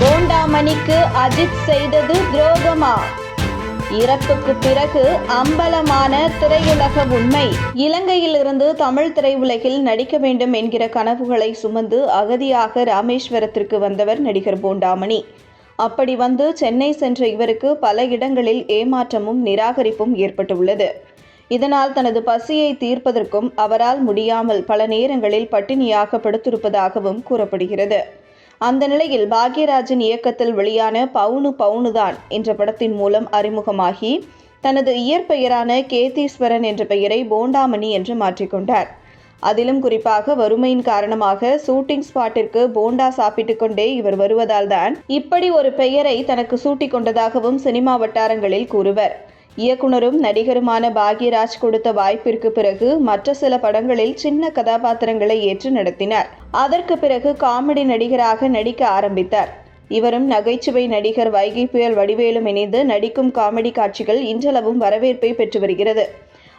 போண்டாமணிக்கு அஜித் செய்தது துரோகமா? இறப்புக்கு பிறகு அம்பலமான திரையுலக உண்மை. இலங்கையிலிருந்து தமிழ் திரையுலகில் நடிக்க வேண்டும் என்கிற கனவுகளை சுமந்து அகதியாக ராமேஸ்வரத்திற்கு வந்தவர் நடிகர் போண்டாமணி அப்படி வந்து சென்னை சென்ற இவருக்கு பல இடங்களில் ஏமாற்றமும் நிராகரிப்பும் ஏற்பட்டுள்ளது. இதனால் தனது பசியை தீர்ப்பதற்கும் அவரால் முடியாமல் பல நேரங்களில் பட்டினியாக படுத்திருப்பதாகவும் கூறப்படுகிறது. அந்த நிலையில் பாக்யராஜன் இயக்கத்தில் வெளியான பவுனு பவுனுதான் என்ற படத்தின் மூலம் அறிமுகமாகி தனது இயற்பெயரான கேதீஸ்வரன் என்ற பெயரை போண்டாமணி என்று மாற்றிக்கொண்டார் அதிலும் குறிப்பாக வறுமையின் காரணமாக ஷூட்டிங் ஸ்பாட்டிற்கு போண்டா சாப்பிட்டு கொண்டே இவர் வருவதால் தான் இப்படி ஒரு பெயரை தனக்கு சூட்டிக் கொண்டதாகவும் சினிமா வட்டாரங்களில் கூறுவர். இயக்குனரும் நடிகருமான பாக்யராஜ் கொடுத்த வாய்ப்பிற்கு பிறகு மற்ற சில படங்களில் சின்ன கதாபாத்திரங்களை ஏற்று நடத்தினார். அதற்கு பிறகு காமெடி நடிகராக நடிக்க ஆரம்பித்தார். இவரும் நகைச்சுவை நடிகர் வைகை புயல் வடிவேலும் இணைந்து நடிக்கும் காமெடி காட்சிகள் இன்றளவும் வரவேற்பை பெற்று வருகிறது.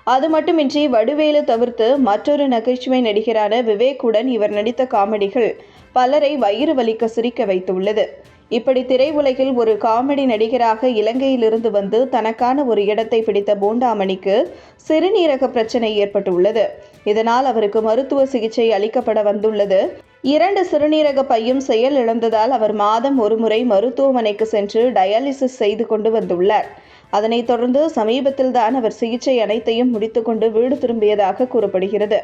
அது மட்டுமின்றி வடிவேலு தவிர்த்து மற்றொரு நகைச்சுவை நடிகரான விவேக்குடன் இவர் நடித்த காமெடிகள் பலரை வயிறு வலிக்க சிரிக்க வைத்துள்ளது. இப்படி திரையுலகில் ஒரு காமெடி நடிகராக இலங்கையிலிருந்து வந்து தனக்கான ஒரு இடத்தை பிடித்த பூண்டாமணிக்கு சிறுநீரக பிரச்சனை ஏற்பட்டுள்ளது. இதனால் அவருக்கு மருத்துவ சிகிச்சை அளிக்கப்பட வந்துள்ளது. இரண்டு சிறுநீரக பையும் செயல் இழந்ததால் அவர் மாதம் ஒருமுறை மருத்துவமனைக்கு சென்று டயாலிசிஸ் செய்து கொண்டு வந்துள்ளார். அதனைத் தொடர்ந்து சமீபத்தில் தான் அவர் சிகிச்சை அனைத்தையும் முடித்துக்கொண்டு வீடு திரும்பியதாக கூறப்படுகிறது.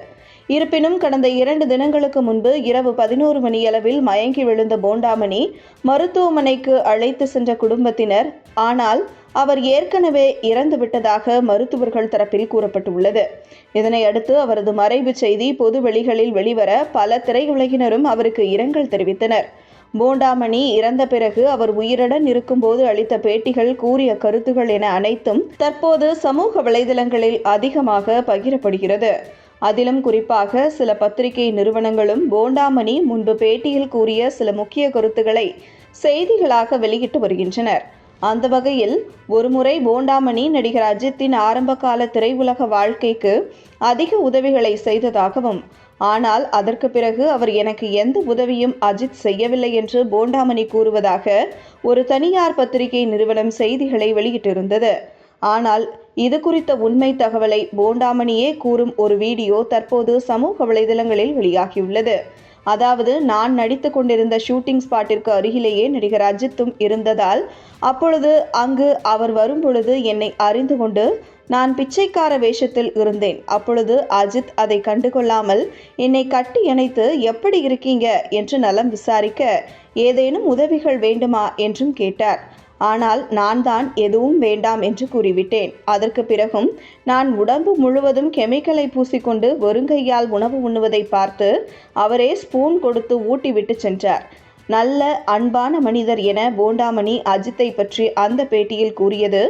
இருப்பினும் கடந்த இரண்டு தினங்களுக்கு முன்பு இரவு பதினோரு மணியளவில் மயங்கி விழுந்த போண்டாமணி மருத்துவமனைக்கு அழைத்து சென்ற குடும்பத்தினர் ஆனால் அவர் ஏற்கனவே இறந்துவிட்டதாக மருத்துவர்கள் தரப்பில் கூறப்பட்டுள்ளது. இதனை அடுத்து அவரது மறைவு செய்தி பொது வெளிகளில் வெளிவர பல திரையுலகினரும் அவருக்கு இரங்கல் தெரிவித்தனர். போண்டாமணி இறந்த பிறகு அவர் உயிருடன் இருக்கும்போது அளித்த பேட்டிகள் கூறிய கருத்துகள் என அனைத்தும் தற்போது சமூக வலைதளங்களில் அதிகமாக பகிரப்படுகிறது. அதிலும் குறிப்பாக சில பத்திரிகை நிறுவனங்களும் போண்டாமணி முன்பு பேட்டியில் கூறிய சில முக்கிய கருத்துக்களை செய்திகளாக வெளியிட்டு வருகின்றனர். அந்த வகையில் ஒருமுறை போண்டாமணி நடிகர் அஜித்தின் ஆரம்பகால திரையுலக வாழ்க்கைக்கு அதிக உதவிகளை செய்ததாகவும் ஆனால் அதற்கு பிறகு அவர் எனக்கு எந்த உதவியும் அஜித் செய்யவில்லை என்று போண்டாமணி கூறுவதாக ஒரு தனியார் பத்திரிகை நிறுவனம் செய்திகளை வெளியிட்டிருந்தது. ஆனால் இது குறித்த உண்மை தகவலை போண்டாமணியே கூறும் ஒரு வீடியோ தற்போது சமூக வலைதளங்களில் வெளியாகியுள்ளது. அதாவது நான் நடித்து கொண்டிருந்த ஷூட்டிங் ஸ்பாட்டிற்கு அருகிலேயே நடிகர் அஜித்தும் இருந்ததால் அப்பொழுது அங்கு அவர் வரும்பொழுது என்னை அறிந்து கொண்டு நான் பிச்சைக்கார வேஷத்தில் இருந்தேன். அப்பொழுது அஜித் அதை கண்டுகொள்ளாமல் என்னை கட்டி இணைத்து எப்படி இருக்கீங்க? என்று நலம் விசாரிக்க ஏதேனும் உதவிகள் வேண்டுமா என்றும் கேட்டார். ஆனால் நான் தான் எதுவும் வேண்டாம் என்று கூறிவிட்டேன். அதற்கு பிறகும் நான் உடம்பு முழுவதும் கெமிக்கலை பூசிக்கொண்டு வெறுங்கையால் உணவு உண்ணுவதை பார்த்து அவரே ஸ்பூன் கொடுத்து ஊட்டிவிட்டு சென்றார். நல்ல அன்பான மனிதர் என போண்டாமணி அஜித்தை பற்றி அந்த பேட்டியில் கூறியது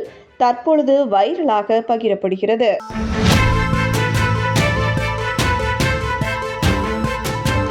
தற்பொழுது வைரலாக பகிரப்படுகிறது.